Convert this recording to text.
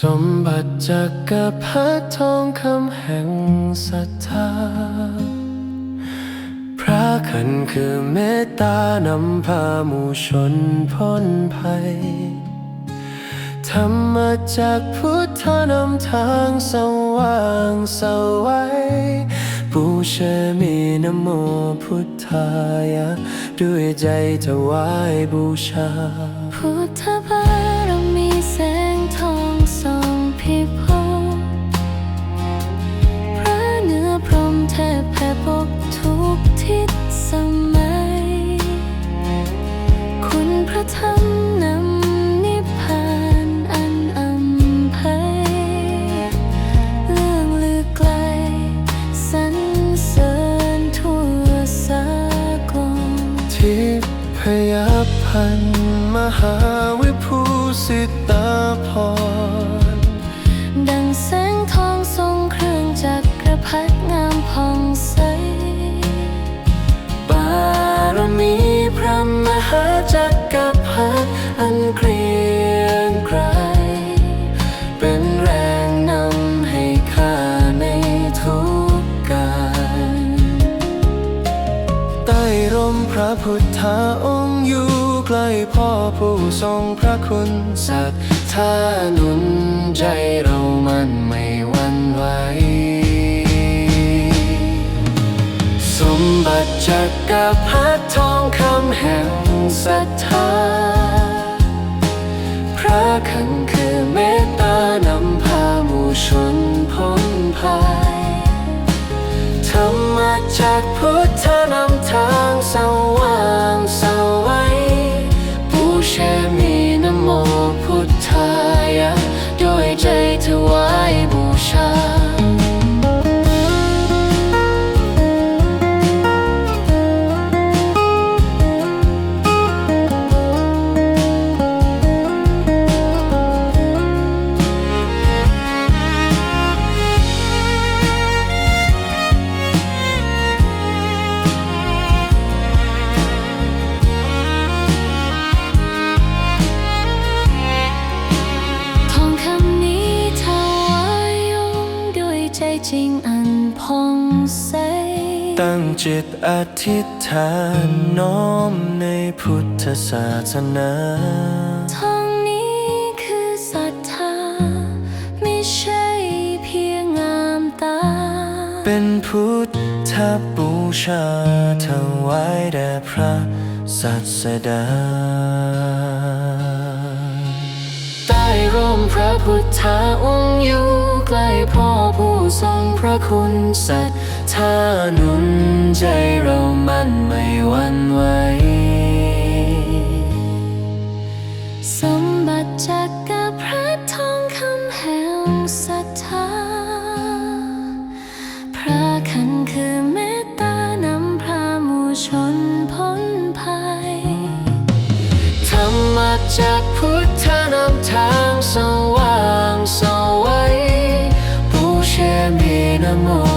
สมบัติจากกระพัดทองคำแห่งศรัทธา พระขันคือเมตตานำพาหมู่ชนพ้นภัย ธรรมาจากพุทธนำทางสว่างสวัยบูชามีนโมพุทธายะ ด้วยใจถวายบูชา พุทธ พันมหาวิภูสิตาพร ดังแสงทองทรงเครื่องจักรพรรดิงามผ่องใส บารมีพระมหาจักรพรรดิอันเกรียงไกรเป็นแรงนำให้ข้าในทุกการใต้ร่มพระพุทธองค์อยู่ ใกล้พ่อผู้ทรงพระคุณศรัทธาหนุนใจเรามันไม่หวันไหว สมบัติจากกระพัดทองคำแห่งศรัทธา พระขันคือเมตตานำพาหมู่ชนพ้นภัยธรรมจากพุทธนำทางสว่ ริงอันผ่องใส ตั้งจิตอธิษฐานน้อมในพุทธศาสนาทองนี้คือศรัทธา ไม่ใช่เพียงงามตา เป็นพุทธบูชาถวายแด่พระสัสดา ใต้ร่มพระพุทธองค์อยู่ใกล้พ่อผู้ ทรงพระคุณสัทธาหนุนใจเรามันไม่หวันไหวสมบัติจากกระพระทองคำแห่งศรัทธา พระขันคือเมตตานำพาหมู่ชนพ้นภัยธรรมาจากพุท บู